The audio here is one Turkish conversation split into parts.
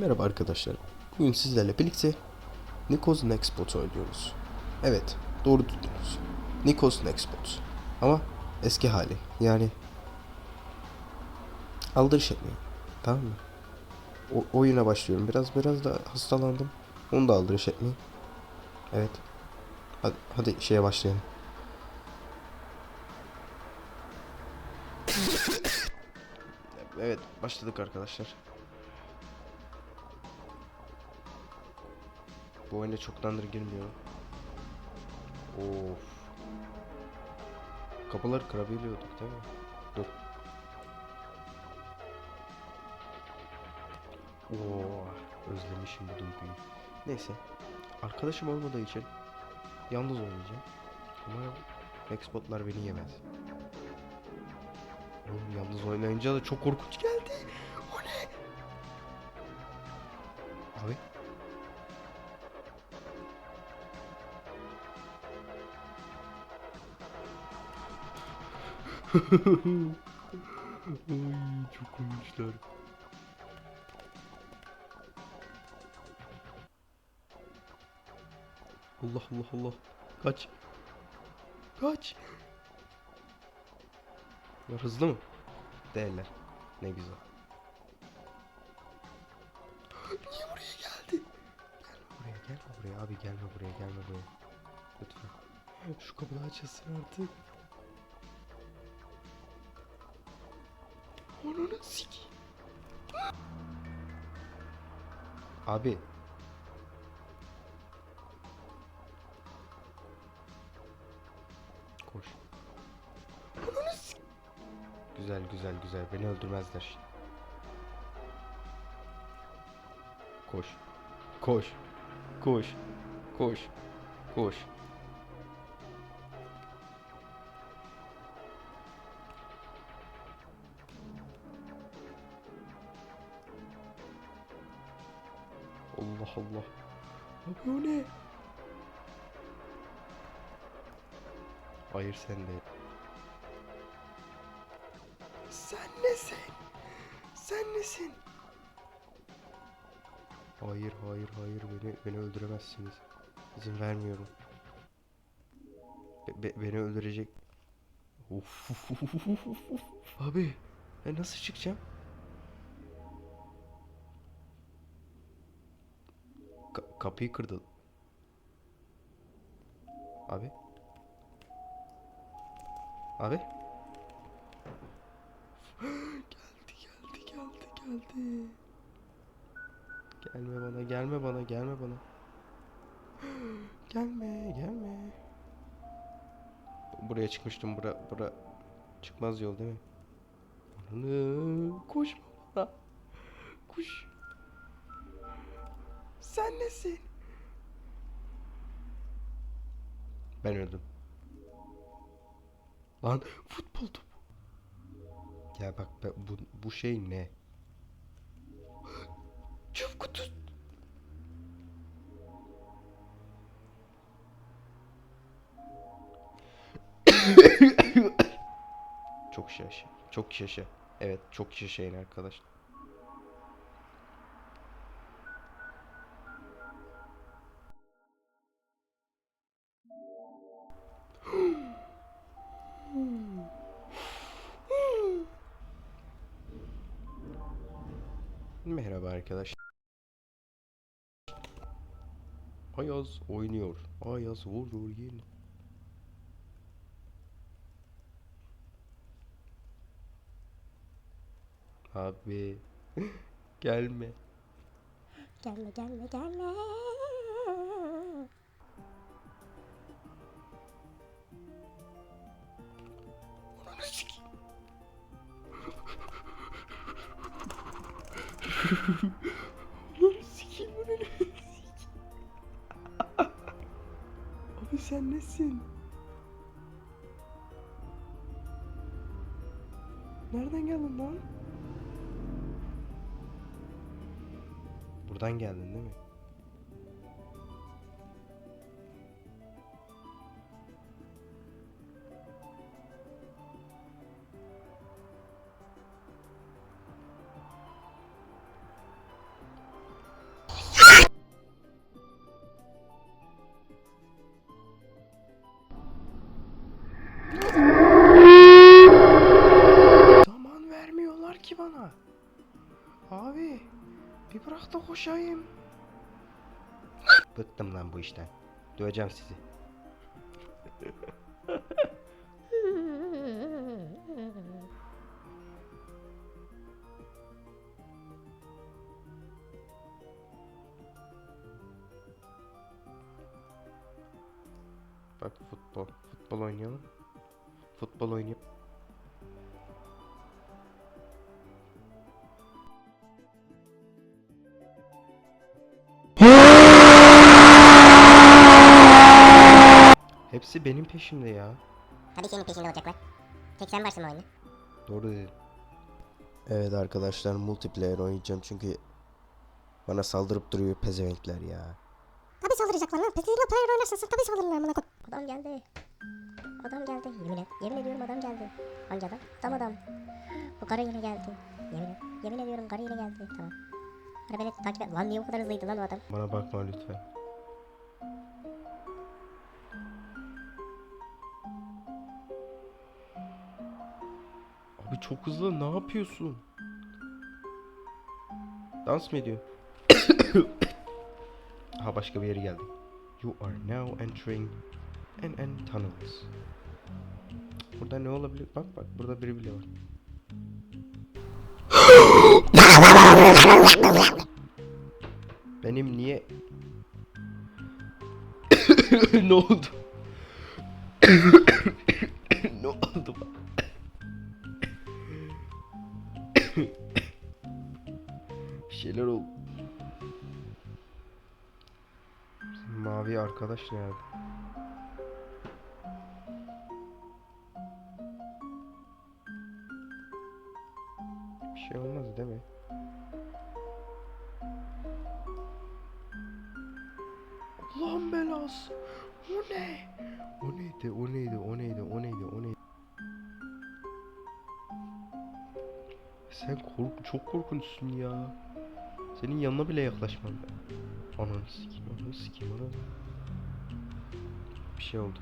Merhaba arkadaşlar. Bugün sizlerle birlikte Nikos Nextbot oynuyoruz. Evet, doğru duydunuz. Nikos Nextbot. Ama eski hali. Yani aldırış etmeyin. Tamam mı? O, oyuna başlıyorum. Biraz biraz da hastalandım. Onu da aldırış etmeyin. Evet. Hadi, hadi şeye başlayalım. Evet, başladık arkadaşlar. Bu oyuna çoktandır girmiyorum. Of. Kapıları kırabiliyorduk değil mi? Dur. Oo, özlemişim bu duyguyu. Neyse. Arkadaşım olmadığı için yalnız oynayacağım. Umarım Xbotlar beni yemez. Oğlum yalnız oynayınca da çok korkunç geldi. O ne? Abi Ay çok komikler. Allah Allah Allah. Kaç. Kaç. Bunlar hızlı mı? Değiller. Ne güzel. Niye buraya geldi? Gelme buraya gelme buraya abi gelme buraya gelme buraya. Lütfen. Şu kapıyı açılsın artık. Ananı sik. Abi. Güzel güzel beni öldürmezler şimdi. Koş. Koş. Koş. Koş. Koş. Allah Allah. Abi o ne? Hayır sen de. Nesin? Sen nesin? Hayır hayır hayır beni beni öldüremezsiniz. İzin vermiyorum. Be- be- beni öldürecek. Of. Abi ben nasıl çıkacağım? Ka- kapıyı kırdı. Abi. Abi. Geldi geldi geldi geldi. Gelme bana gelme bana gelme bana. gelme gelme. Buraya çıkmıştım bura bura çıkmaz yol değil mi? Ananı koşma bana. Koş. Sen nesin? Ben öldüm. Lan futbol topu. Ya bak be- bu, bu şey ne? Çöp kutusu. çok şaşı. Çok şaşı. Evet çok şaşayın arkadaşlar. Ayaz oynuyor. Ayaz vurur yine. Abi gelme. Gelme gelme gelme. Sen nesin? Nereden geldin lan? Buradan geldin değil mi? Zaman vermiyorlar ki bana. Abi bir bırak da koşayım. Bıktım lan bu işten. Döveceğim sizi. Bak futbol. Futbol oynayalım. Futbol oynayalım. Hepsi benim peşimde ya. Hadi senin peşinde olacaklar. Tek sen varsın bu oyunda. Doğru dedin. Evet arkadaşlar multiplayer oynayacağım çünkü bana saldırıp duruyor pezevenkler ya. Tabi saldıracaklar lan. Petinle player oynarsan sen tabi saldırırlar koy. Adam geldi. Adam geldi. Yemin et. Yemin ediyorum adam geldi. Hangi adam? Adam adam. Bu karı yine geldi. Yemin et. Yemin ediyorum karı yine geldi. Tamam. Karı beni takip et. Lan niye o kadar hızlıydı lan o adam? Bana bakma lütfen. Abi çok hızlı ne yapıyorsun? Dans mı ediyor? ha başka bir yere geldik. You are now entering an end tunnels. Burada ne olabilir? Bak bak burada biri bile var. Benim niye ne oldu? ne oldu? Şeyler oldu. Mavi arkadaş nerede? O neydi? O neydi? O neydi? O neydi? Sen kork çok korkunçsun ya. Senin yanına bile yaklaşmam. Ananı sikeyim, ananı sikeyim, ananı. Bir şey oldu.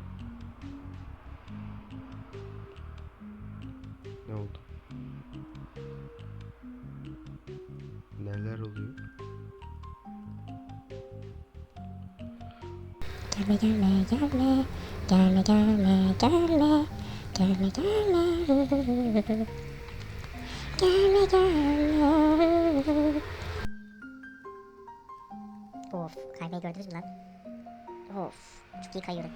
Ne oldu? Gelme gelme gelme. Gelme gelme gelme. Gelme gelme. Gelme gelme. Of kaymayı gördünüz mü lan? Of çok iyi kayıyorum.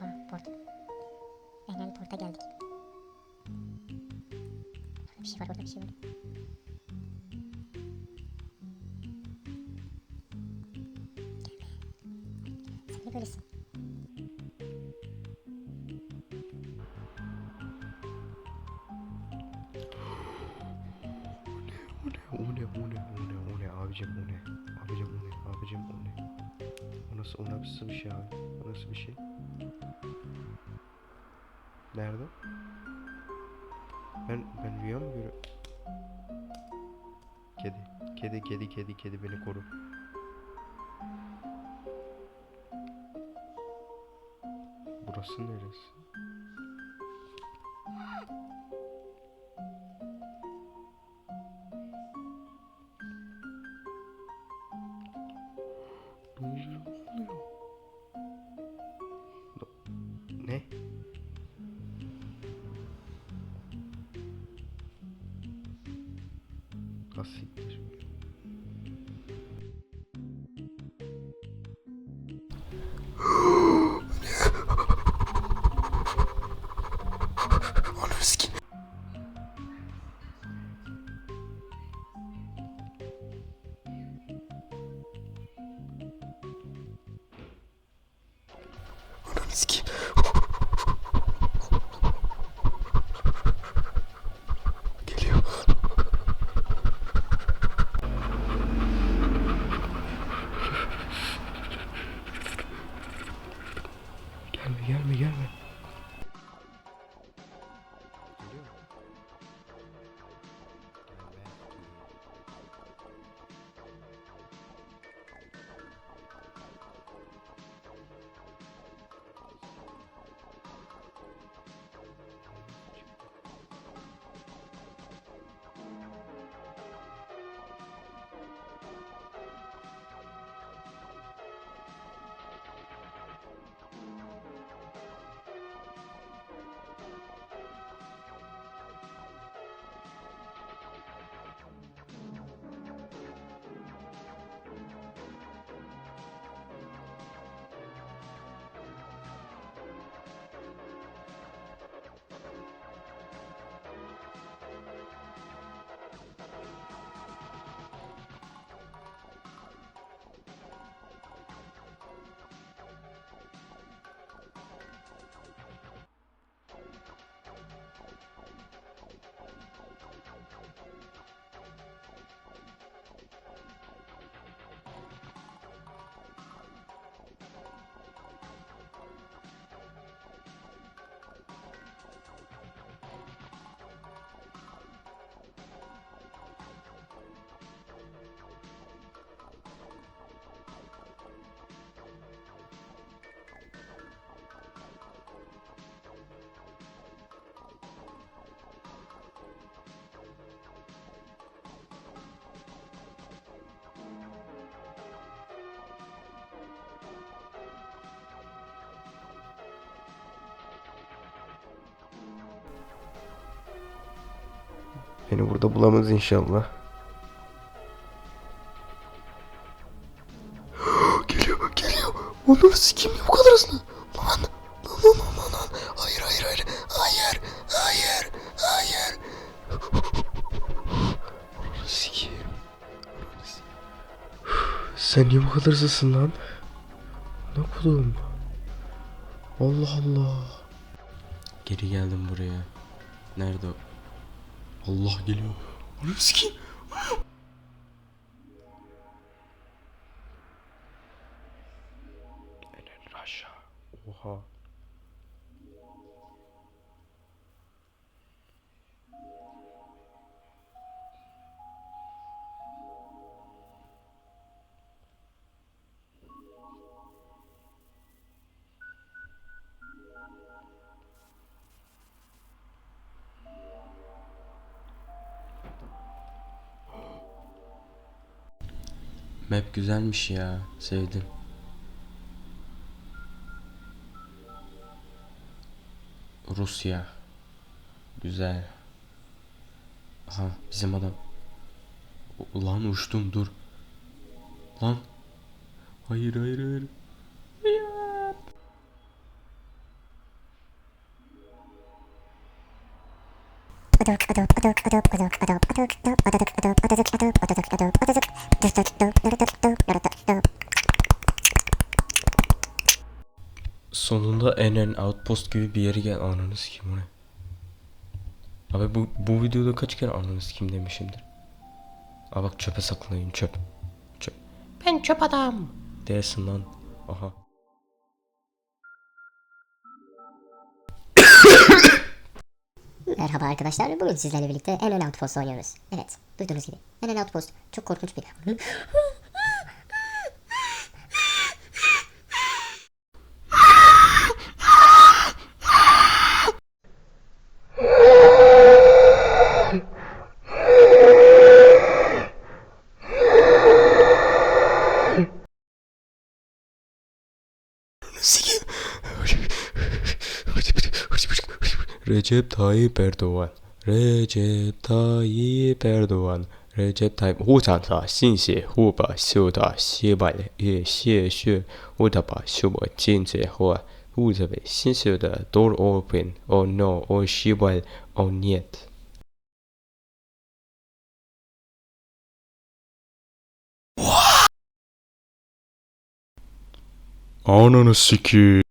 Oha port. Aynen porta geldik. Orada bir şey var orada bir şey var. Sen ne böylesin? O ne? O ne? O ne? O ne? Abicim o ne? Abicim o ne? Abicim o ne? O nasıl, o nasıl bir şey abi? O nasıl bir şey? Nerede? Ben, ben rüya mı görüyorum? Kedi. Kedi, kedi, kedi, kedi beni koru. Burası neresi? Ne Ne? Asiktir. Ananı sikeyim. Beni burada bulamaz inşallah. geliyor, geliyor. Onları sikeyim ya bu kadar hızlı. Lan, lan, lan, lan, lan. Hayır, hayır, hayır. Hayır, hayır, hayır. Sikeyim. Sen niye bu kadar hızlısın lan? Ne kulum? Allah Allah. Geri geldim buraya. Nerede o? Allah geliyor. Onu sikeyim. Enen aşağı. Oha. Map güzelmiş ya. Sevdim. Rusya. Güzel. Aha bizim adam. Lan uçtum dur. Lan. Hayır hayır. Hayır. Sonunda en outpost gibi bir yere gel. Ananız kim o ne? Abi bu, bu videoda kaç kere ananız kim demişimdir. Aa bak çöpe saklayın çöp. Çöp. Ben çöp adam. Değilsin lan. Aha. Merhaba arkadaşlar. Bugün sizlerle birlikte NN Outpost oynuyoruz. Evet, duyduğunuz gibi. NN Outpost çok korkunç bir... Sikeyim. Recep Tayyip Erdoğan. Recep Tayyip Erdoğan. Recep Tayyip 护长的信息护把修的西百也谢谢护的把修我进去后护着被新修的 door open oh no oh 西百 oh нет Ananı sikeyim.